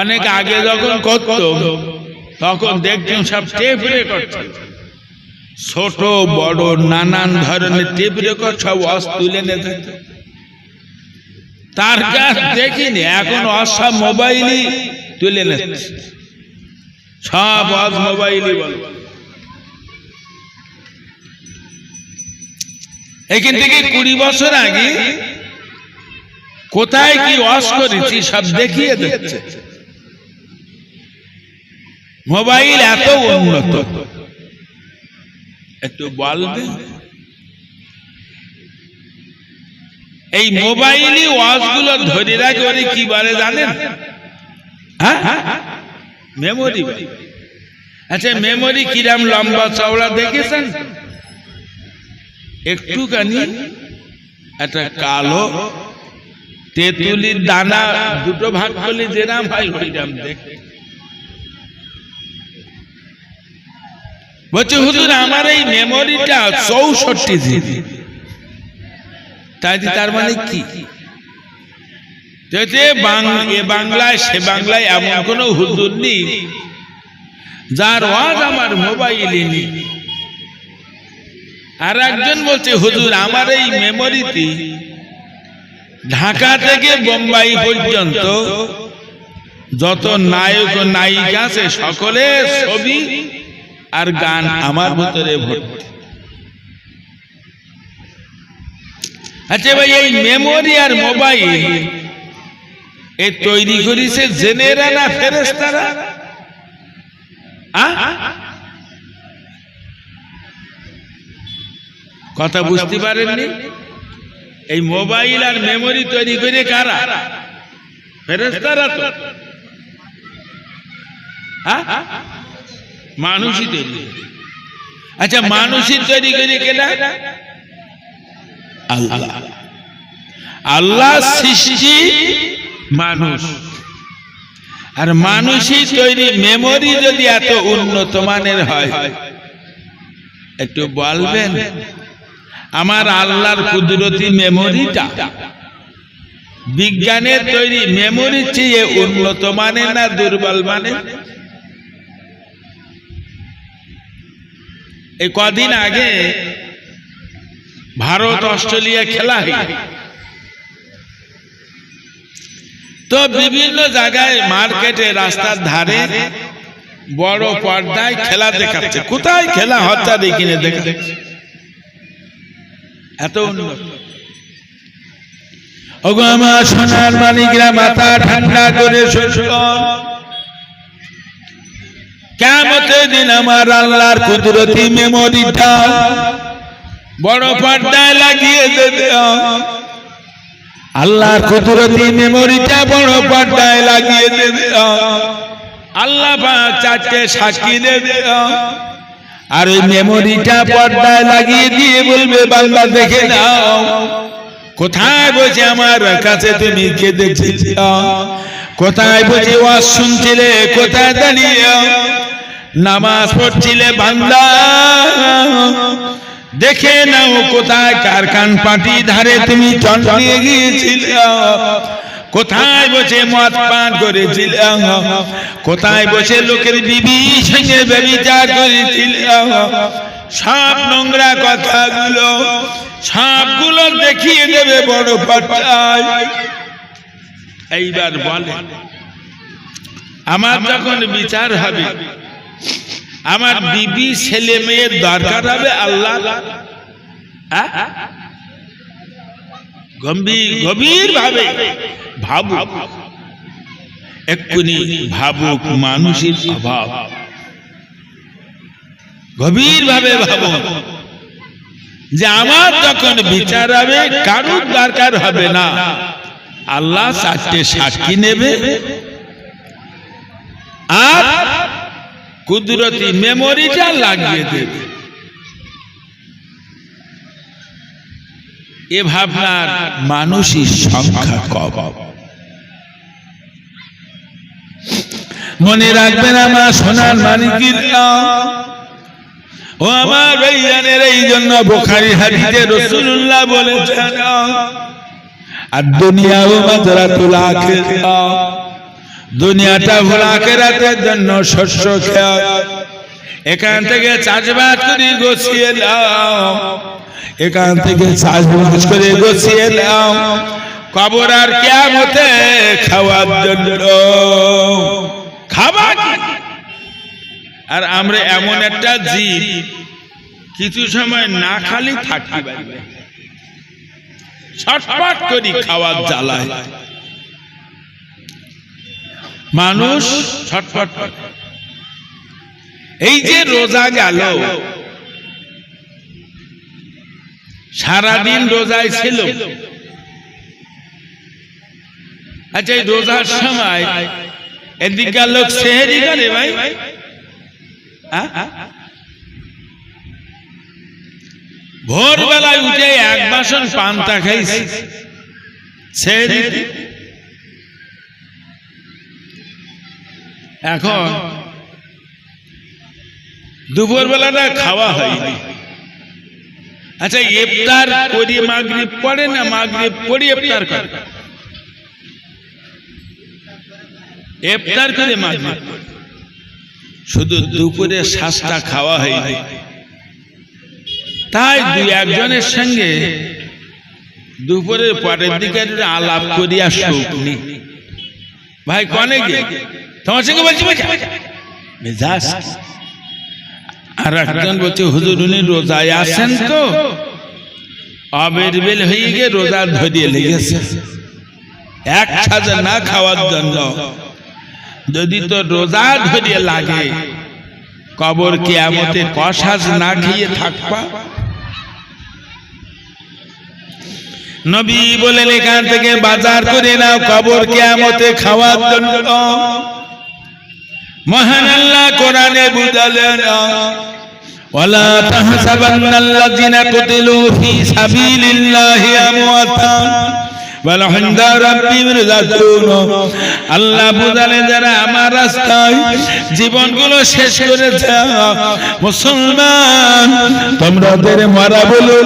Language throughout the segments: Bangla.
অনেক আগে যখন করত, তখন দেখতাম সব টেপ রেকর্ড। ছোট, বড়, নানান ধরনের টেপ রেকর্ড সব ওয়াজ তুলে নিতে তার কাজ দেখিনি, এখন ওয়াজ সব মোবাইলই তুলে নিচ্ছে। সব ওয়াজ মোবাইলই বল। এখান থেকে কুড়ি বছর আগে কোথায় কি ওয়াশ করেছি সব দেখিয়ে দিচ্ছে? মোবাইল এত উন্নত। একটু বলবে এই মোবাইলই ওয়াজগুলো ধরে রাখে ওরে কি বলে জানেন? হ্যাঁ? মেমোরি আচ্ছা মেমোরি কিরাম লম্বা চওড়া দেখেছেন? একটুখানি। একটা কালো তেঁতুলির দানা, দুটো ভাগ করলে যেরাম হয় ওইরাম দেখতে বলছে, হুজুর, আমার এই মেমোরিটা চৌষট্টি জিবি তাই তার মানে কি? বাংলায়, সে বাংলায় এমন কোনো হুজুর নেই, যার ওয়াজ আমার মোবাইলে নেই। আর একজন বলছে, হুজুর, আমার এই মেমোরিতে ঢাকা থেকে বোম্বাই পর্যন্ত যত নায়ক নায়িকা আছে, সকলের ছবি আর গান আমার ভিতরে ভর্তি। আচ্ছা ভাই, এই মেমোরি আর মোবাইল, এ তৈরি করেছে জেনেরা না ফেরেস্তারা? কথা বুঝতে পারেননি? এই মোবাইল আর মেমোরি তৈরি করে কারা? ফেরেস্তারা তো? মানুষই তৈরি আচ্ছা মানুষই তৈরি করে কেনা আল্লাহ। আল্লাহ সৃষ্টি মানুষ। আর মানুষই তৈরি মেমোরি যদি এত উন্নত মানের হয়। একটু বলবেন। আমার আল্লাহর কুদরতি মেমোরিটা। বিজ্ঞানের তৈরি মেমোরি চেয়ে উন্নত মানে না দুর্বল মানে এই কদিন আগে ভারত অস্ট্রেলিয়া খেলা হয় তো বিভিন্ন জায়গায় মার্কেটে রাস্তার ধারে বড় পর্দায় খেলা দেখাচ্ছে। কোথায় খেলা হচ্ছে আর দেখা এত উন্নত। ওগো আমার সোনার মানিকরা মাথা ঠান্ডা করে কেমতের দিন আমার আল্লাহর কুদরতি মেমোরিটা বড় পর্দায় লাগিয়ে দেবে। আল্লাহর কুদরতি মেমোরিটা বড় পর্দায় লাগিয়ে দেবে। আল্লাহ চারটে সাক্ষী দেবে। আর ওই মেমোরিটা পর্দায় লাগিয়ে দিয়ে বলবে বাংলা দেখে নাও। কোথায় বসে আমার কাছে তুমি কে কেঁদেছিলে কোথায় বসে ওয়াজ শুনছিলে? কোথায় দাঁড়িয়ে নামাজ পড়ছিলে বান্দা দেখে নাও কোথায় কারখান পাটি ধারে তুমি নিয়ে গিয়েছিলে? কোথায় বসে মদ পান করেছিল? কোথায় বসে লোকের বিবি সঙ্গে ব্যবচার করেছিল? সব নোংরা কথাগুলো সবগুলো দেখিয়ে দেবে বড় পাটায় এইবার বলে, আমার যখন বিচার হবে, আমার বিবি ছেলে মেয়ের দরকার হবে আল্লাহ? হ্যাঁ? গম্ভীর গভীর ভাবে ভাবুক। এক্ষুনি ভাবুক মানুষের অভাব। গভীর ভাবে যে আমার যখন বিচার হবে, কারুর দরকার হবে না। আল্লাহ চারটে সাক্ষী নেবে। আর কুদরতি মেমোরিটা লাগিয়ে দেবে। এ ভাবনার মানুষই সংখ্যা কম। মনে রাখবেন আমার সোনার মানিকির ও আমার ভাইয়ানের এই জন্য বোখারি হাদিসে রসুল্লাহ বলেছেন, আর দুনিয়াও মাজরাতুল আখিরা। দুনিয়াটা হল আখেরাতের জন্য শস্য খেয়া এখান থেকে চাষবাস করে গোছিয়ে নাও। এখান থেকে চাষবাস করে গোছিয়ে নাও। কবর আর কেমতে খাওয়ার জন্য। আর আমরা এমন একটা জীব কিছু সময় না খালি পারবে। ছটফট করি খাওয়ার জ্বালায়। মানুষ ছটফট এই যে রোজা গেল সারাদিন রোজায় ছিল। আচ্ছা এই রোজার সময় এদিককার লোক সেহেরি করে ভাই। হ্যাঁ? ভোরবেলায় উঠে এক বাসন পান্তা খাইছি। এখন দুপুর বেলাটা খাওয়া হয়নি। আচ্ছা ইফতার করি, মাগরিব পড়ে না মাগরিব পড়ি, ইফতার করে? ইফতার করে মাগরিব। শুধু দুপুরে শ্বাসটা খাওয়া হয়নি। তাই দুই একজনের সঙ্গে দুপুরের পরের দিকে আলাপ করিয়া সুখ নি ভাই, কনে গে তোমার সঙ্গে বলছি মেজাজ আর একজন বলছে, হুজুর, উনি রোজায় আসেন তো? আবের হয়ে গিয়ে রোজা ধরিয়ে লেগেছে। এক সাজে না খাওয়ার জন্য যদি তো রোজা ধরিয়ে লাগে, কবর কেয়ামতে কষাজ না খেয়ে থাকবা? নবী বলেন, এখান থেকে বাজার করে নাও, কবর কেয়ামতে খাওয়ার জন্য। মহান আল্লাহ কোরআনে বুঝালেন, ওয়ালা তাহসাবান্নাল্লাযিনা কুতিলু ফি সাবিলিল্লাহি আমওয়াতা। বলো, হিন্দা রব্বি আল্লাহ বুঝালে যারা আমার রাস্তায় জীবনগুলো শেষ করেছ মুসলমান তোমরা দের মারা বলো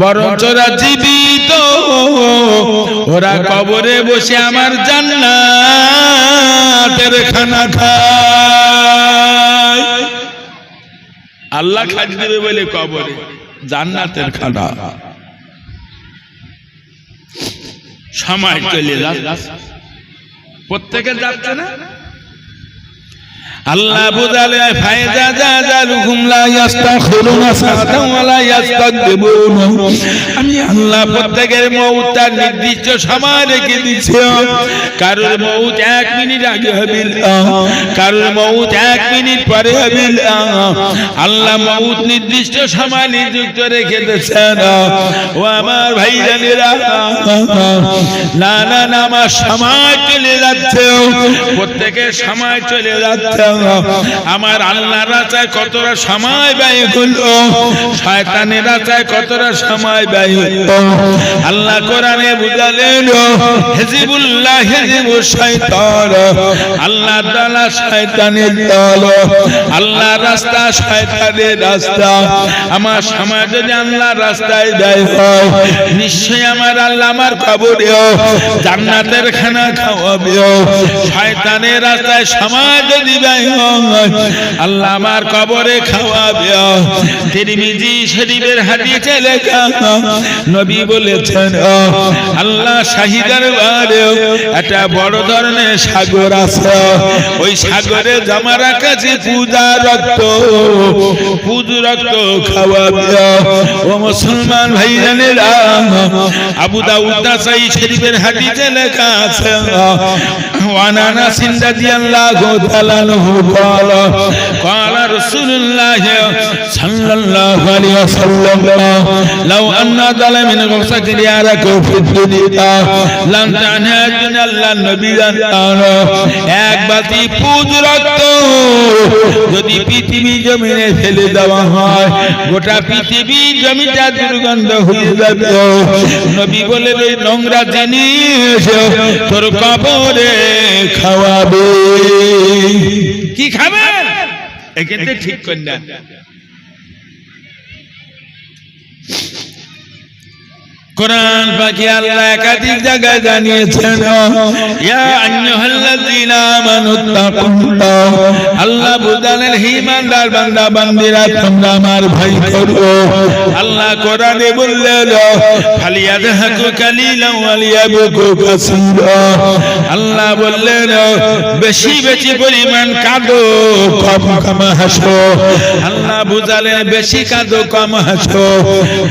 বরঞ্চ ওরা জীবিত। ওরা কবরে বসে আমার জান্নাতের খানা খায়। আল্লাহ খাজ দেবে বলে কবরে, জান্নাতের খানা। সময় চলে যাচ্ছে প্রত্যেকে যাচ্ছে না? আল্লাহ বুঝালে ফায়দা যা যা লুকুম লা ইয়াস্তাখিরুনা সাতাম ওয়া লা ইয়াস্তাকদিবুন। আমি আল্লাহ প্রত্যেকের মউতটা নির্দিষ্ট সময় রেখে দিছি কারোর মউত এক মিনিট আগে হবে কারোর মউত এক মিনিট পরে হবে। আল্লাহ মউত নির্দিষ্ট সময় নিযুক্ত রেখে দিয়েছেন। ও আমার ভাই জানেরা না না না, আমার সময় চলে যাচ্ছে। প্রত্যেকের সময় চলে যাচ্ছে। আমার আল্লাহ রাচায় কতটা সময় ব্যয় হলো? শয়তানের রাচায় কতটা সময় ব্যয় হলো? আল্লাহ কোরআনে বুঝালেন, হেজিবুল্লাহ হেজিবুল শয়তান। আল্লাহ তাআলা শয়তানের দল। আল্লাহ রাস্তা শয়তানের রাস্তা। আমার সময় যদি আল্লাহ রাস্তায় দেয় হয়, নিশ্চয়ই আমার আল্লাহ আমার কবরে জান্নাতের খানা খাওয়াবে শয়তানের রাস্তায় সময় যদি ব্যয় আল্লাহ আমার কবরে খাওয়াবে। নবী বলেছেন আল্লাহ শাহিদার বারে একটা বড় ধরনের সাগর আছে। ওই সাগরে পূজা রক্ত, পুজো রক্ত খাওয়াবে। ও মুসলমান ভাই জানেরা আবু দাউদ নাসাই শরীফের হাদিসে লেখা আছে আল্লাহ قال قال رسول الله صلى الله عليه وسلم لو ان ظلم من غسك ديارك في الدنيا لن تنهج الله النبي এক বাতি পুজ রক্ত যদি পৃথিবী জমিনে ফেলে দেওয়া হয়, গোটা পৃথিবী জমিটা দুর্গন্ধ হয়ে যাবে। নবী বলে ওই নোংরা জিনিস তোর কবরে খাওয়াবে। কি খাবেন? এক্ষেত্রে ঠিক করলেন কোরআন পাখি আল্লাহ একাধিক জায়গায় জানিয়েছেন আল্লাহ বুঝালেন, হে ইমানদার বান্দা, বান্দিরা, তোমরা আমার ভয় করো। আল্লাহ কোরআনে বললেন, ফালিয়াদহাকু কালিলান ওয়ালিয়াবকু কাসীরা। আল্লাহ বললেন, বেশি বেশি পরিমাণ কাঁদো, কম কম হাসো। আল্লাহ বুঝালেন, বেশি কাঁদো, কম হাসো।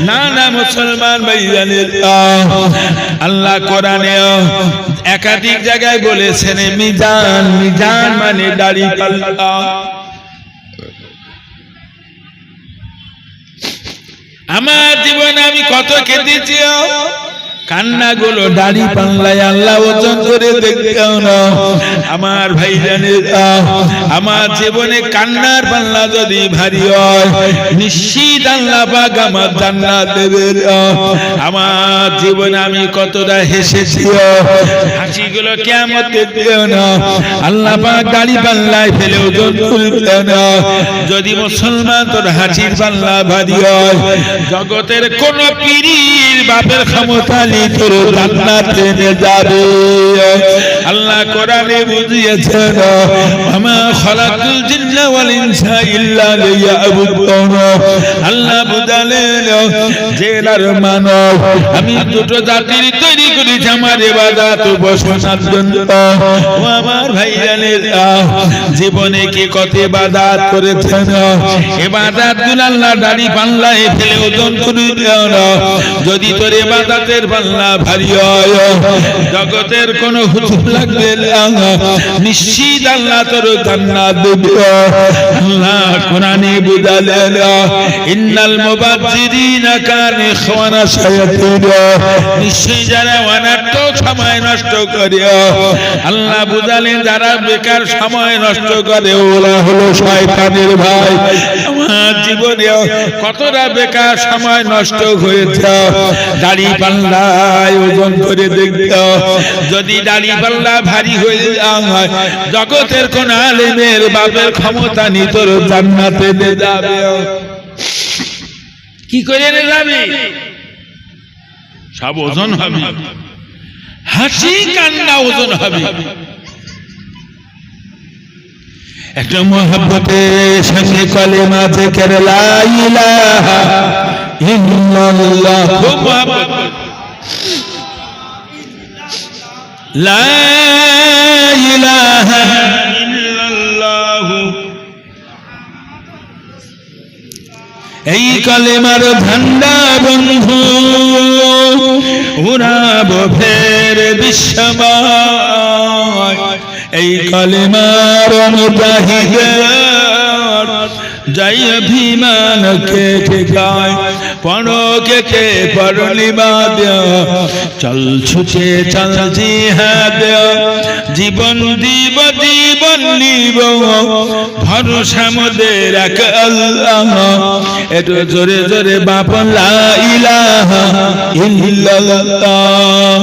না না, মুসলমান ভাইজানের আল্লাহ কোরআনে একাধিক জায়গায় বলেছেন মিজান মিজান মানে দাড়ি পাল্লা। আমার জীবনে আমি কত কেঁদেছি কান্না গুলো দাড়ি পাল্লায় আল্লাহ ওজন করে দেখতেও না। আমার ভাই জানে আমার জীবনে কান্নার পাল্লা যদি ভারী হয়, নিশ্চিত আল্লাহ পাক আমার জান্নাত দেবে আমার জীবনে আমি কতটা হেসেছি হাসি গুলো কেমন দেখতেও না। আল্লাহ পাক দাড়ি পাল্লায় ফেলে ওজন করতেও না। যদি মুসলমান তোর হাসির পাল্লা ভারী হয়, জগতের কোন পীরির বাপের ক্ষমতা নেই তোর জান্নাতে নিয়ে যাবে। আল্লাহ কোরআনে বুঝিয়েছেন, আমা খালাকুল জিন্না ওয়াল ইনসা ইল্লা লিয়াবুদুন আল্লাহ বুঝালেন নার মানব, আমি দুটো জাতির তৈরি করেছি, আমার ইবাদত উপাসনার জন্য। ও আমার ভাইজানের জীবনে কি কত ইবাদত করেছেন? ইবাদতগুলো আল্লাহ দাড়ি পাল্লায় ফেলে ওজন করে না যদি তোর ইবাদতের পাল্লা ভারী হয়, জগতের কোন হুজুর লাগবে নিশ্চিত আল্লাহ তোর জান্নাত দেবে। আল্লাহ কোরআনে বুঝালেন, ইন্নাল মুবাজ্জিরিনা কান ইখওয়ানা শায়াতিন। নিশ্চয়ই যারা অনার্থক সময় নষ্ট করে, আল্লাহ বুঝালেন, যারা বেকার সময় নষ্ট করে, ওরা হলো শয়তানের ভাই। আমার জীবনে কতটা বেকার সময় নষ্ট হয়েছে দাড়ি পাল্লায় ওজন করে দেখতে। যদি দাড়ি পাল্লা ভারী হয়ে যায়, জগতের কোন আলেমের বাপের ক্ষমতা নি তোর জান্নাতে যাবে। কি করে নে যাবে? সব ওজন হবে। হাসি কান্না ওজন হবে। একটা মহব্বতের সঙ্গে কলেমা থেকে লা ইলাহা ইল্লাল্লাহ। খুব মহব্বত লা এই কলেমার বন্ধু, উড়াব ফের বিশ্বময়। এই কলেমার অনুদাহিদের জয় অভিমান কে চল ছুটে জীবন দিব, জীবন নিব। ভরসা মোদের এক আল্লাহ। একটু জোরে জোরে বাপ লা ইলাহা ইল্লাল্লাহ।